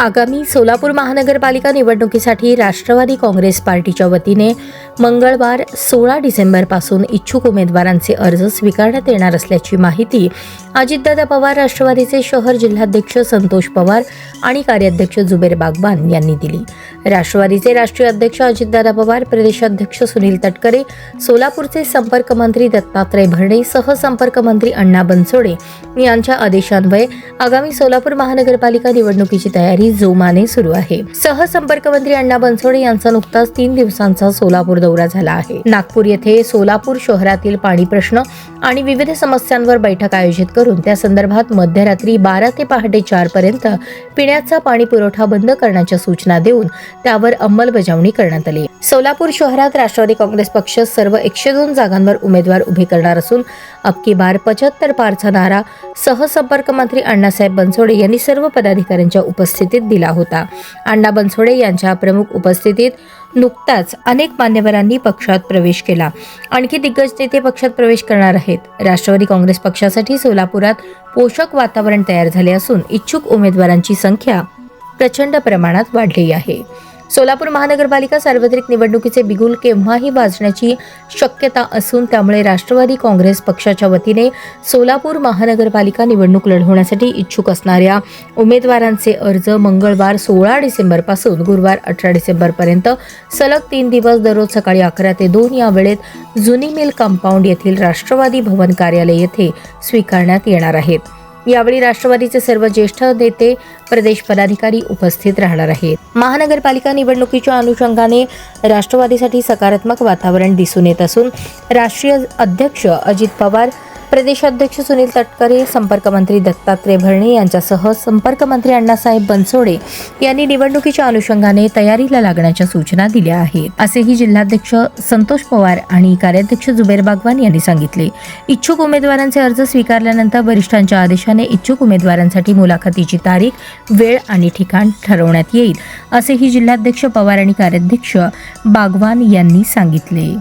आगामी सोलापूर महानगरपालिका निवडणुकीसाठी राष्ट्रवादी काँग्रेस पार्टीच्या वतीने मंगळवार सोळा डिसेंबरपासून इच्छुक उमेदवारांचे अर्ज स्वीकारण्यात येणार असल्याची माहिती अजितदादा पवार राष्ट्रवादीचे शहर जिल्हाध्यक्ष संतोष पवार आणि कार्याध्यक्ष जुबेर बागबान यांनी दिली. राष्ट्रवादीचे राष्ट्रीय अध्यक्ष अजितदादा पवार प्रदेशाध्यक्ष सुनील तटकरे सोलापूरचे संपर्क मंत्री दत्तात्रय भरणे सहसंपर्क मंत्री अण्णा बनसोडे यांच्या आदेशान्वये आगामी सोलापूर महानगरपालिका निवडणुकीची तयारी जोमाने सुरू आहे. सहसंपर्क मंत्री अण्णा बनसोडे यांचा नुकताच तीन दिवसांचा सोलापूर दौरा झाला आहे. नागपूर येथे सोलापूर शहरातील पाणी प्रश्न आणि विविध समस्यांवर बैठक आयोजित करून त्या संदर्भात मध्यरात्री बारा ते पहाटे चार पर्यंत पिण्याचा पाणी पुरवठा बंद करण्याच्या सूचना देऊन त्यावर अंमलबजावणी करण्यात आली. सोलापूर शहरात राष्ट्रवादी काँग्रेस पक्ष सर्व एकशे दोन जागांवर उमेदवार उभे करणार असून अबकी बार पचहत्तर पारचा नारा सहसंपर्क मंत्री अण्णासाहेब बनसोडे यांनी सर्व पदाधिकाऱ्यांच्या उपस्थितीत दिला होता. अण्णा बनसोडे यांच्या प्रमुख उपस्थितीत नुकताच अनेक मान्यवरांनी पक्षात प्रवेश केला. आणखी दिग्गज नेते पक्षात प्रवेश करणार आहेत. राष्ट्रवादी काँग्रेस पक्षासाठी सोलापुरात पोषक वातावरण तयार झाले असून इच्छुक उमेदवारांची संख्या प्रचंड प्रमाणात वाढली आहे. सोलापूर महानगरपालिका सार्वत्रिक निवडणुकीचे बिगुल केव्हाही वाजण्याची शक्यता असून त्यामुळे राष्ट्रवादी काँग्रेस पक्षाच्या वतीने सोलापूर महानगरपालिका निवडणूक लढवण्यासाठी इच्छुक असणाऱ्या उमेदवारांचे अर्ज मंगळवार सोळा डिसेंबरपासून गुरुवार अठरा डिसेंबरपर्यंत सलग तीन दिवस दररोज सकाळी अकरा ते दोन या वेळेत जुनी मिल कंपाऊंड येथील राष्ट्रवादी भवन कार्यालय येथे स्वीकारण्यात येणार आहेत. यावेळी राष्ट्रवादीचे सर्व ज्येष्ठ नेते प्रदेश पदाधिकारी उपस्थित राहणार आहेत. महानगरपालिका निवडणुकीच्या अनुषंगाने राष्ट्रवादीसाठी सकारात्मक वातावरण दिसून येत असून राष्ट्रीय अध्यक्ष अजित पवार प्रदेशाध्यक्ष सुनील तटकरे संपर्क मंत्री दत्तात्रय भरणे यांच्यासह संपर्क मंत्री अण्णासाहेब बनसोडे यांनी निवडणुकीच्या अनुषंगाने तयारीला लागण्याच्या सूचना दिल्या आहेत. असेही जिल्हाध्यक्ष संतोष पवार आणि कार्याध्यक्ष जुबेर बागवान यांनी सांगितले. इच्छुक उमेदवारांचे अर्ज स्वीकारल्यानंतर वरिष्ठांच्या आदेशाने इच्छुक उमेदवारांसाठी मुलाखतीची तारीख वेळ आणि ठिकाण ठरवण्यात येईल असेही जिल्हाध्यक्ष पवार आणि कार्याध्यक्ष बागवान यांनी सांगितले.